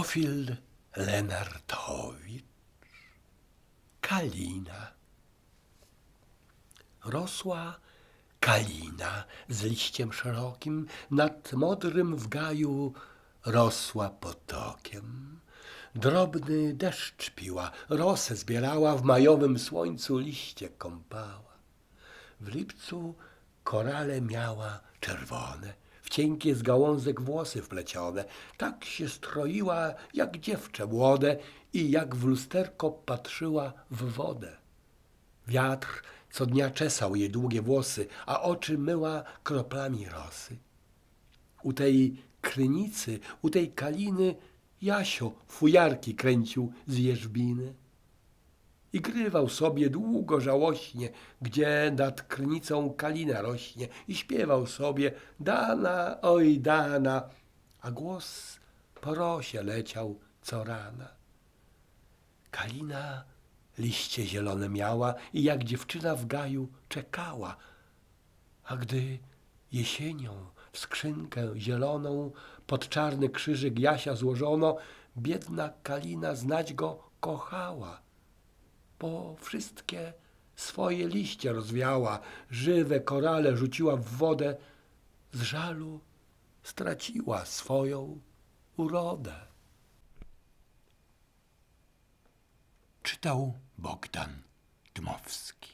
Teofil Lenartowicz, Kalina. Rosła kalina z liściem szerokim, nad modrym w gaju rosła potokiem. Drobny deszcz piła, rosę zbierała, w majowym słońcu liście kąpała. W lipcu korale miała czerwone, cienkie z gałązek włosy wplecione. Tak się stroiła jak dziewczę młode i jak w lusterko patrzyła w wodę. Wiatr co dnia czesał jej długie włosy, a oczy myła kroplami rosy. U tej krynicy, u tej kaliny Jasio fujarki kręcił z jeżbiny. I grywał sobie długo żałośnie, gdzie nad krynicą kalina rośnie i śpiewał sobie Dana, oj Dana, a głos po rosie leciał co rana. Kalina liście zielone miała i jak dziewczyna w gaju czekała. A gdy jesienią w skrzynkę zieloną pod czarny krzyżyk Jasia złożono, biedna Kalina znać go kochała, bo wszystkie swoje liście rozwiała, żywe korale rzuciła w wodę, z żalu straciła swoją urodę. Czytał Bogdan Dmowski.